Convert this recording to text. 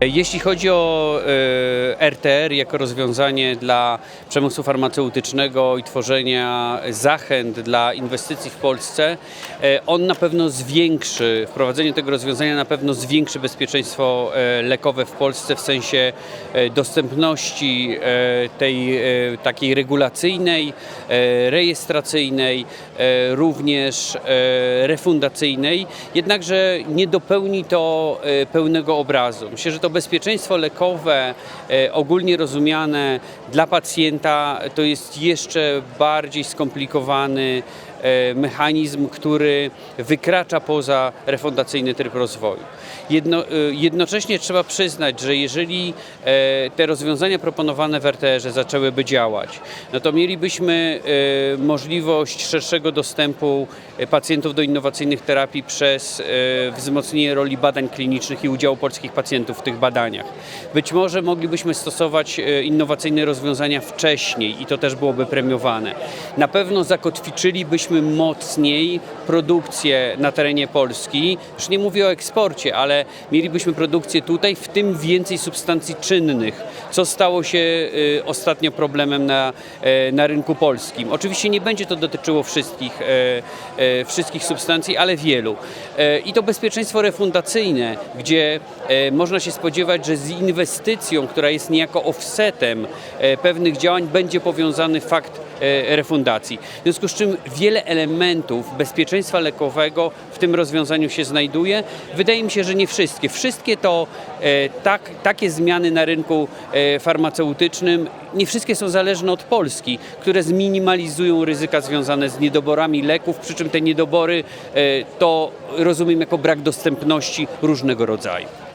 Jeśli chodzi o e, RTR jako rozwiązanie dla przemysłu farmaceutycznego i tworzenia zachęt dla inwestycji w Polsce, e, on na pewno zwiększy, wprowadzenie tego rozwiązania na pewno zwiększy bezpieczeństwo e, lekowe w Polsce w sensie e, dostępności e, tej e, takiej regulacyjnej, e, rejestracyjnej, e, również e, refundacyjnej, jednakże nie dopełni to e, pełnego obrazu. Myślę, że to bezpieczeństwo lekowe, e, ogólnie rozumiane dla pacjenta, to jest jeszcze bardziej skomplikowany e, mechanizm, który wykracza poza refundacyjny tryb rozwoju. Jedno, e, jednocześnie trzeba przyznać, że jeżeli te rozwiązania proponowane w RTR-ze zaczęłyby działać, no to mielibyśmy możliwość szerszego dostępu pacjentów do innowacyjnych terapii przez wzmocnienie roli badań klinicznych i udziału polskich pacjentów w tych badaniach. Być może moglibyśmy stosować e, innowacyjne rozwiązania wcześniej i to też byłoby premiowane. Na pewno zakotwiczylibyśmy mocniej produkcję na terenie Polski. Już nie mówię o eksporcie, ale mielibyśmy produkcję tutaj, w tym więcej substancji czynnych, co stało się e, ostatnio problemem na, e, na rynku polskim. Oczywiście nie będzie to dotyczyło wszystkich, wszystkich substancji, ale wielu. I to bezpieczeństwo refundacyjne, gdzie można się spodziewać, że z inwestycją, która jest niejako offsetem e, pewnych działań, będzie powiązany fakt e, refundacji. W związku z czym wiele elementów bezpieczeństwa lekowego w tym rozwiązaniu się znajduje. Wydaje mi się, że nie wszystkie. Wszystkie to e, tak, takie zmiany na rynku farmaceutycznym, nie wszystkie są zależne od Polski, które zminimalizują ryzyka związane z niedoborami leków, przy czym te niedobory to rozumiem jako brak dostępności różnego rodzaju.